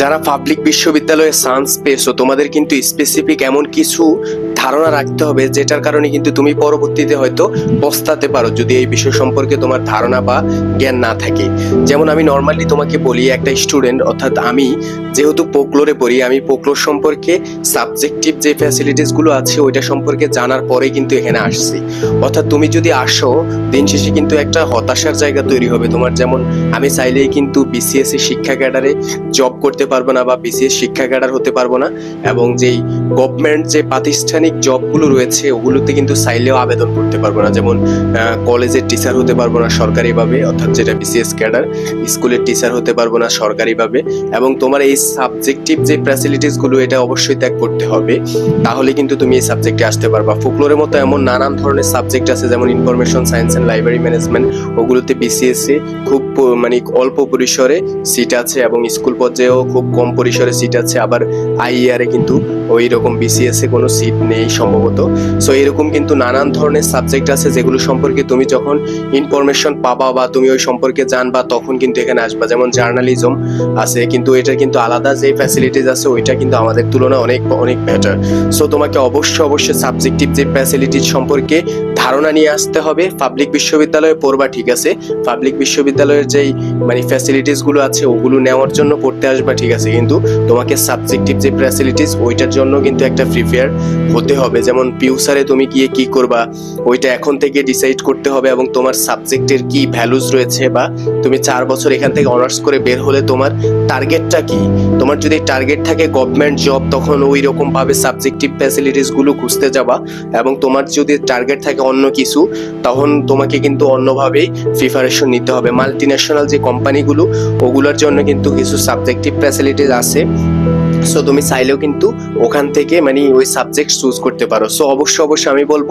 যারা পাবলিক বিশ্ববিদ্যালয়ে চান্স পেয়েছ, তোমাদের কিন্তু স্পেসিফিক এমন কিছু ধারণা রাখতে হবে, যেটার কারণে কিন্তু তুমি পরবর্তীতে হয়তো পস্তাতে পারো যদি এই বিষয় সম্পর্কে তোমার ধারণা বা জ্ঞান না থাকে। যেমন আমি নর্মালি তোমাকে বলি, একটা স্টুডেন্ট অর্থাৎ আমি যেহেতু পোকলোরে পড়ি, আমি পোকলোর সম্পর্কে সাবজেক্টিভ যে ফ্যাসিলিটিসগুলো আছে, ওইটা সম্পর্কে জানার পরে কিন্তু এখানে আসছি। অর্থাৎ তুমি যদি আসো, দিন শেষে কিন্তু একটা হতাশার জায়গা তৈরি হবে। তোমার যেমন, আমি চাইলেই কিন্তু বিসিএসসি শিক্ষা ক্যাডারে জব করতে পারব না বা বিসিএস শিক্ষা ক্যাডার হতে পারব না, এবং যেই গভর্নমেন্ট যে প্রাতিষ্ঠানিক জবগুলো রয়েছে, ওগুলোতে কিন্তু চাইলেও আবেদন করতে পারব না। যেমন কলেজের টিচার হতে পারব না সরকারিভাবে, অর্থাৎ যেটা বিসিএস ক্যাডার, স্কুলের টিচার হতে পারব না সরকারিভাবে, এবং তোমার এই সাবজেক্টিভ যে ফ্যাসিলিটিসগুলো এটা অবশ্যই ত্যাগ করতে হবে। তাহলে কিন্তু তুমি এই সাবজেক্টে আসতে পারবা। ফোকলোরের মতো এমন নানান ধরনের সাবজেক্ট আছে, যেমন information science and library management ওগুলোতে বিসিএস খুব মানে অল্প পরিসরে সিট আছে, এবং স্কুল পর্যায়েও খুব কম পরিসরে সিট আছে, আবার আইইআর এ কিন্তু ওই রকম বিসিএস এ কোনো সিট নেই সম্ভবত। সো এরকম কিন্তু নানান ধরনের সাবজেক্ট আছে যেগুলো সম্পর্কে তুমি যখন ইনফরমেশন পাবা বা তুমি ওই সম্পর্কে জানবা, তখন কিন্তু এখানে আসবা। যেমন জার্নালিজম আছে, কিন্তু এটা কিন্তু আলাদা যে ফ্যাসিলিটিস আছে, ওইটা কিন্তু আমাদের তুলনায় অনেক অনেক বেটার সো তোমাকে অবশ্যই অবশ্যই সাবজেক্টিভ যে ফ্যাসিলিটিস সম্পর্কে ধারণা নিয়ে আসতে হবে। পাবলিক বিশ্ববিদ্যালয়ে পড়বা ঠিক আছে। পাবলিক বিশ্ববিদ্যালয়ের যেই মানে ফ্যাসিলিটিসগুলো আছে, ওগুলো নেওয়ার জন্য পড়তে আসবা ঠিক আছে। কিন্তু তোমাকে সাবজেক্টিভ যে ফ্যাসিলিটিস ওইটার জন্য কিন্তু একটা প্রিপেয়ার হতে হবে। যেমন পিউসারে তুমি গিয়ে কি করবা, ওইটা এখন থেকে ডিসাইড করতে হবে এবং তোমার সাবজেক্টের কি ভ্যালুজ রয়েছে বা তুমি চার বছর এখান থেকে অনার্স করে বের হলে তোমার টার্গেটটা কি? তোমার যদি টার্গেট থাকে গভর্নমেন্ট জব তখন ওই রকমভাবে সাবজেক্টিভ ফ্যাসিলিটিসগুলো খুঁজতে যাবা এবং তোমার যদি টার্গেট থাকে অন্য কিছু, তখন তোমাকে কিন্তু অন্যভাবেই প্রিপারেশন নিতে হবে। মাল্টি ন্যাশনাল যে কোম্পানিগুলো ওগুলোর জন্য কিন্তু কিছু সাবজেক্টিভ ফ্যাসিলিটিস আছে। সো তুমি চাইলেও কিন্তু ওখান থেকে মানে ওই সাবজেক্ট চুজ করতে পারো। সো অবশ্যই অবশ্যই আমি বলব,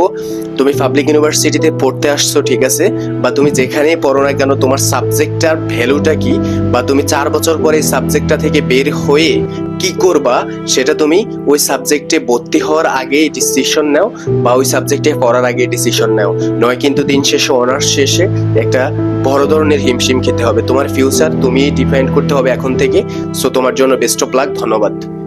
তুমি পাবলিক ইউনিভার্সিটিতে পড়তে আসছো, ঠিক আছে? বা তুমি যেখানেই পড়ো না কেন, তোমার সাবজেক্টটার ভ্যালুটা কি? বা তুমি চার বছর পরে সাবজেক্টটা থেকে বের হয়ে কি করবা সেটা তুমি ওই সাবজেক্টে ভর্তি হওয়ার আগে ডিসিশন নাও বা ওই সাবজেক্টে পড়ার আগে ডিসিশন নাও। নয় কিন্তু দিন শেষে অনার্স শেষে একটা বড় ধরনের হিমশিম খেতে হবে। তোমার ফিউচার তুমি ডিফাইন করতে হবে এখন থেকে। সো তোমার জন্য বেস্ট অফ লাক ধন্যবাদ।